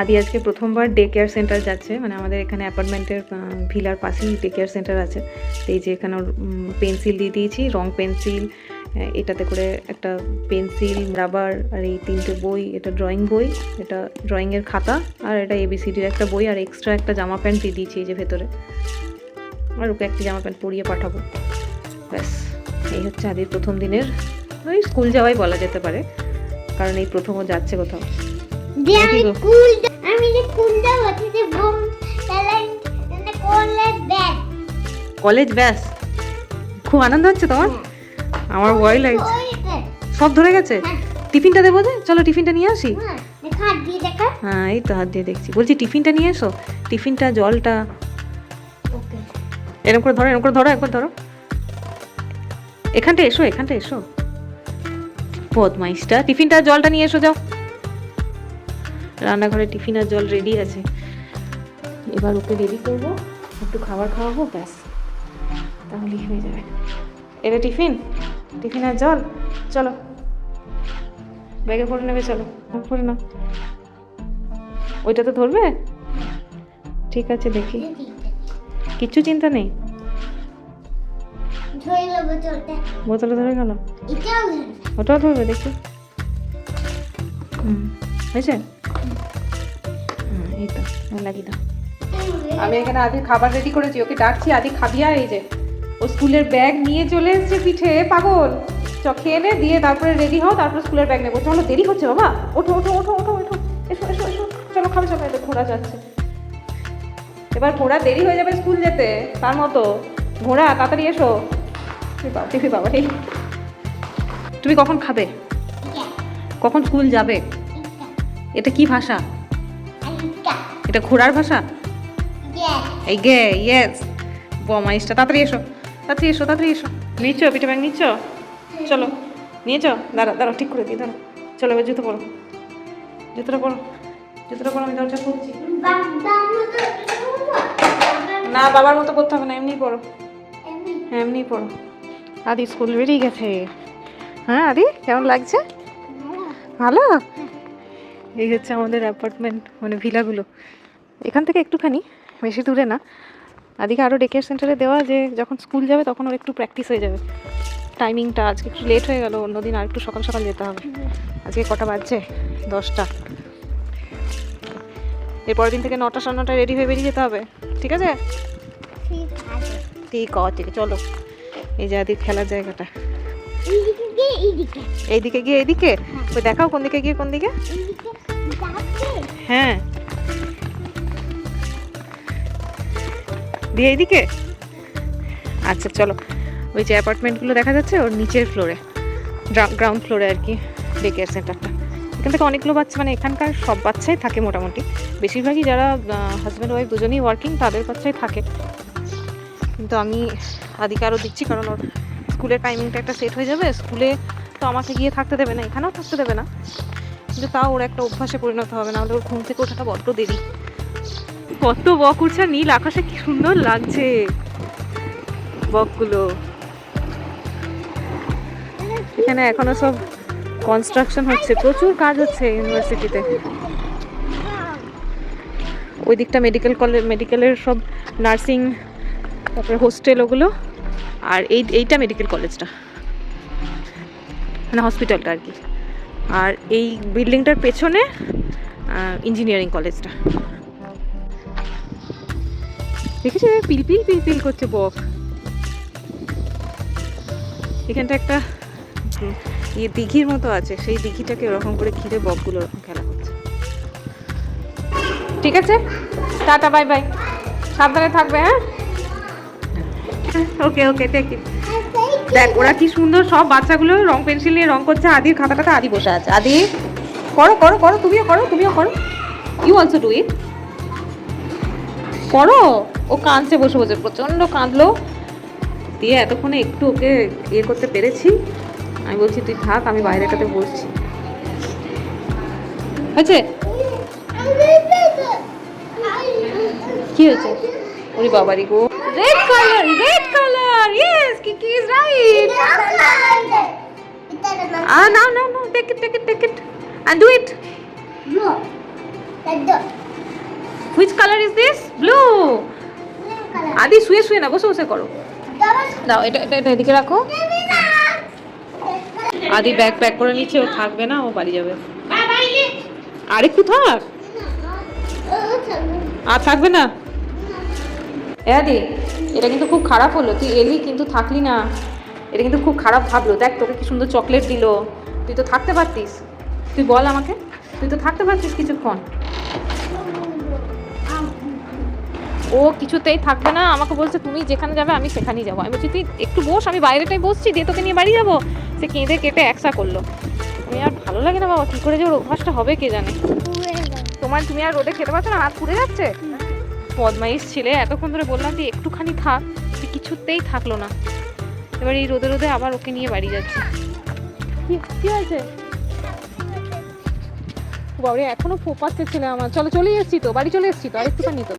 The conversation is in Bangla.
আদি আজকে প্রথমবার ডে কেয়ার সেন্টার যাচ্ছে মানে আমাদের এখানে অ্যাপার্টমেন্টের ভিলার পাশেই ডে কেয়ার সেন্টার আছে। তো এই যে এখানে পেন্সিল দিয়ে দিয়েছি রং পেন্সিল এটাতে করে একটা পেন্সিল রাবার আর এই তিনটে বই এটা ড্রয়িং বই এটা ড্রয়িংয়ের খাতা আর এটা এবিসিডির একটা বই আর এক্সট্রা একটা জামা প্যান্ট দিয়ে দিয়েছি এই যে ভেতরে। আর ওকে একটা জামা প্যান্ট পরিয়ে পাঠাবো। ব্যাস এই হচ্ছে আদির প্রথম দিনের ওই স্কুল যাওয়াই বলা যেতে পারে কারণ এই প্রথম ও যাচ্ছে কোথাও। হচ্ছে বোম করলে কলেজ ব্যাস। খুব আনন্দ হচ্ছে তোমার? আমার ভয় লাগছে। সব ধরে গেছে? হ্যাঁ। টিফিনটা দেবো যে? চলো টিফিনটা নিয়ে আসি। হ্যাঁ হ্যাঁ এই তো হাত দিয়ে দেখছি। বলছি টিফিনটা নিয়ে এসো। টিফিনটা জলটা। এরকম করে ধরো এরকম করে ধরো একবার ধরো। এখানটা এসো এখানটা এসো। বদমাইশটা। টিফিনটা জলটা নিয়ে এসো যাও। রান্নাঘরে টিফিন আর জল রেডি আছে। এবার ওকে রেডি করব একটু খাবার খাওয়াবো ব্যাস। তাহলেই হয়ে যাবে। এটা টিফিন? টিফিন আর জল? চলো। ব্যাগে করে নেবে চলো। করে নাও। ওইটা তো ধরবে? ঠিক আছে দেখি। কিচ্ছু চিন্তা নেই? বোতলে ধরে গেল? ওটাও ধরবে দেখি। হুম হয়েছে? এই তো ভালো দাও। আমি এখানে আদি খাবার রেডি করেছি ওকে ডাকছি আদি খাবিয়া এই যে। ও স্কুলের ব্যাগ নিয়ে চলে এসেছে পিঠে পাগল। চ খেয়ে নে দিয়ে তারপরে রেডি হও তারপরে স্কুলের ব্যাগ নেব। চলো দেরি হচ্ছে বাবা। ওঠো ওঠো ওঠো ওঠো ওঠো। এসো এসো এসো। চলো খাবে চলো এটা ঘোড়া যাচ্ছে। এবার ঘোড়া দেরি হয়ে যাবে স্কুল যেতে তার মতো। ঘোড়া তাড়াতাড়ি এসো। এই বাবা দেখি বাবা এই। তুমি কখন খাবে? কখন স্কুল যাবে? এটা কি ভাষা? এটা। ঘোড়ার ভাষা? এই গে ইয়েস বমাইশটা তাড়াতাড়ি এসো তাড়াতাড়ি এসো তাড়াতাড়ি এসো। নিচ্ছ পিঠে ব্যাগ নিচ্ছ? চলো নিয়েছ দাঁড়া দাঁড়া ঠিক করে দিই দাঁড়া চলো এবার জুতো পরো। জুতোটা পরো জুতোটা পরো আমি দরজা খুলছি। না বাবার মতো করতে হবে না এমনি পড়ো হ্যাঁ এমনি পড়ো আদি স্কুল বেরিয়ে গেছে। হ্যাঁ আদি কেমন লাগছে? ভালো? এই হচ্ছে আমাদের অ্যাপার্টমেন্ট মানে ভিলাগুলো। এখান থেকে একটুখানি বেশি দূরে না। আদিকে আরও ডেকেয়ার সেন্টারে দেওয়া যে যখন স্কুল যাবে তখন ওর একটু প্র্যাকটিস হয়ে যাবে। টাইমিংটা আজকে একটু লেট হয়ে গেল অন্যদিন আর একটু সকাল সকাল যেতে হবে। আজকে কটা বাজছে? দশটা। এরপরের দিন থেকে নটা সাড়ে নটায় রেডি হয়ে বেরিয়ে যেতে হবে। ঠিক আছে? ঠিক আছে। চলো। এই যে আদির খেলার জায়গাটা। এইদিকে গিয়ে এইদিকে। এইদিকে ওই দেখাও কোন দিকে গিয়ে কোন দিকে? হ্যাঁ। দিয়ে এইদিকে? আচ্ছা চলো। ওই যে অ্যাপার্টমেন্টগুলো দেখা যাচ্ছে, ওর নিচের ফ্লোরে গ্রাউন্ড ফ্লোরে আর কি ডে কেয়ার সেন্টারটা এখান থেকে অনেকগুলো বাচ্চা মানে এখানকার সব বাচ্চাই থাকে মোটামুটি। বেশিরভাগই যারা হাজব্যান্ড ওয়াইফ দুজনেই ওয়ার্কিং তাদের বাচ্চাই থাকে। কিন্তু আমি আদিকে আরও দিচ্ছি, কারণ ওর স্কুলের টাইমিংটা একটা সেট হয়ে যাবে। স্কুলে তো আমাকে গিয়ে থাকতে দেবে না, এখানেও থাকতে দেবে না। কিন্তু তাও ওর একটা অভ্যাসে পরিণত হবে না হলে ওর ঘুম থেকে ওঠাটা বড্ড দেরি। কত বক উঠছে নীল আকাশে কি সুন্দর লাগছে। বকগুলো। এখানে এখনও সব কনস্ট্রাকশন হচ্ছে, প্রচুর কাজ হচ্ছে ইউনিভার্সিটিতে। ওই দিকটা মেডিকেল কলেজ মেডিকেলের সব নার্সিং তারপরে হোস্টেল ওগুলো, আর এই, এইটা মেডিকেল কলেজটা মানে হসপিটালটা আর কি। আর এই বিল্ডিংটার পেছনে ইঞ্জিনিয়ারিং কলেজটা দেখেছি পিলপিল পিলপিল করছে বক? এখানটা একটা ইয়ে দিঘির মতো আছে, সেই দিঘিটাকে ওরকম করে ঘিরে বকগুলো ওরকম খেলা করছে ঠিক আছে? Tata, bye bye. সাবধানে থাকবে হ্যাঁ? ওকে ওকে টেক ইট দেখ, ওরা কি সুন্দর, সব বাচ্চাগুলো রং পেন্সিল নিয়ে রং করছে, আদির খাতাটাতে আদি বসে আছে। আদি, করো করো করো, তুমিও করো তুমিও করো। ইউ অলসো ডু ইট করো। ও কাঁদছে বসে বসে, প্রচণ্ড কাঁদলো। দিয়ে এতক্ষণে একটু ওকে ইয়ে করতে পেরেছি। আমি বলছি, তুই থাক, আমি বাইরেটাতে বসছি। হয়েছে? কি হয়েছে? ওরে বাবারি গো। Red colour red colour yes Kiki is right Ah, no, no, no. Take it, take it, take it. And do it. Red. Which colour is this blue আদি শুয়ে শুয়ে না বসে বসে করো দাও এটা এটা এটা এদিকে রাখো আদি ব্যাগ প্যাক করে নিচ্ছে ও থাকবে না ও বাড়ি যাবে আর একটু থাক আর থাকবে না এ আদি এটা কিন্তু খুব খারাপ হলো। তুই এলি কিন্তু থাকলি না। এটা কিন্তু খুব খারাপ ভাবলো। দেখ তোকে কি সুন্দর চকলেট দিলো। তুই তো থাকতে পারতিস। তুই বল আমাকে। তুই তো থাকতে পারতিস কিছুক্ষণ। ও কিছুতেই থাকবে না। আমাকে বলছে তুমি যেখানে যাবে আমি সেখানেই যাব। আমি বলছি তুই একটু বস আমি বাইরেটাই বসছি দিয়ে তোকে নিয়ে বাড়ি যাব? সে কেঁদে কেটে একসা করল। আমি আর ভালো লাগে না বাবা কী করে যে ওর অভ্যাসটা হবে কে জানে? তোমার তুমি আর রোদে খেতে পারছ না হাত পুড়ে যাচ্ছে? বদমাইশ ছেলে, এতক্ষণ ধরে বললাম যে একটুখানি থাক কিছুতেই থাকল না। এবার এই রোদে রোদে আবার ওকে নিয়ে বাড়ি যাচ্ছে। কি হয়েছে? বাবারে, এখনও ফোপাচ্ছে ছেলে আমার। চলো চলে এসেছি তো, বাড়ি চলে এসেছি তো, আর একটুখানি তো।